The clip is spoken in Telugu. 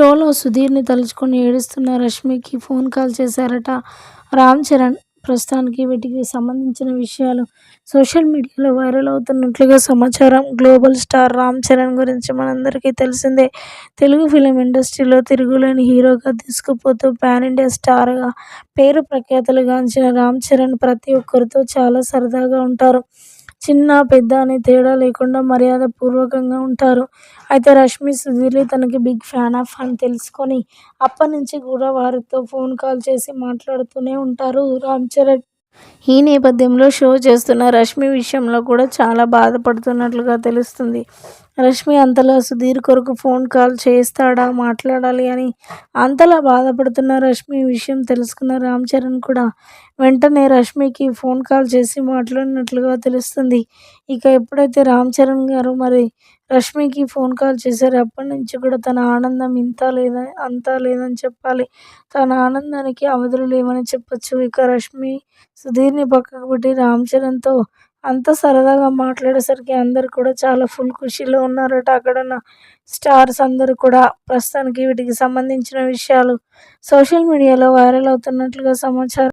షోలో సుధీర్ని తలుచుకొని ఏడుస్తున్న రష్మికి ఫోన్ కాల్ చేశారట. రామ్ చరణ్ ప్రస్తుతానికి వీటికి సంబంధించిన విషయాలు సోషల్ మీడియాలో వైరల్ అవుతున్నట్లుగా సమాచారం. గ్లోబల్ స్టార్ రామ్ చరణ్ గురించి మనందరికీ తెలిసిందే. తెలుగు ఫిలిం ఇండస్ట్రీలో తిరుగులేని హీరోగా తీసుకుపోతూ పాన్ ఇండియా స్టార్గా పేరు ప్రఖ్యాతలుగాంచిన రామ్ చరణ్ ప్రతి ఒక్కరితో చాలా సరదాగా ఉంటారు. చిన్న పెద్ద అని తేడా లేకుండా మర్యాద పూర్వకంగా ఉంటారు. అయితే రష్మి సుధీర్లు తనకి బిగ్ ఫ్యాన్ ఆఫ్ అని తెలుసుకొని అప్పటి నుంచి కూడా వారితో ఫోన్ కాల్ చేసి మాట్లాడుతూనే ఉంటారు రామ్ చరణ్. ఈ నేపథ్యంలో షో చేస్తున్న రష్మి విషయంలో కూడా చాలా బాధపడుతున్నట్లుగా తెలుస్తుంది. రష్మి అంతలా సుధీర్ కొరకు ఫోన్ కాల్ చేస్తాడా? మాట్లాడాలి అని అంతలా బాధపడుతున్న రష్మి విషయం తెలుసుకున్న రామ్ చరణ్ కూడా వెంటనే రష్మికి ఫోన్ కాల్ చేసి మాట్లాడినట్లుగా తెలుస్తుంది. ఇక ఎప్పుడైతే రామ్ చరణ్ గారు మరి రష్మికి ఫోన్ కాల్ చేశారో అప్పటి నుంచి కూడా తన ఆనందం ఇంత లేదని అంతా లేదని చెప్పాలి. తన ఆనందానికి అవధులు లేవని చెప్పొచ్చు. ఇక రష్మి సుధీర్ని పక్కకు పెట్టి రామ్ చరణ్తో అంత సరదాగా మాట్లాడేసరికి అందరు కూడా చాలా ఫుల్ ఖుషీలో ఉన్నారట. అక్కడ ఉన్న స్టార్స్ అందరూ కూడా ప్రస్తుతానికి వీటికి సంబంధించిన విషయాలు సోషల్ మీడియాలో వైరల్ అవుతున్నట్లుగా సమాచారం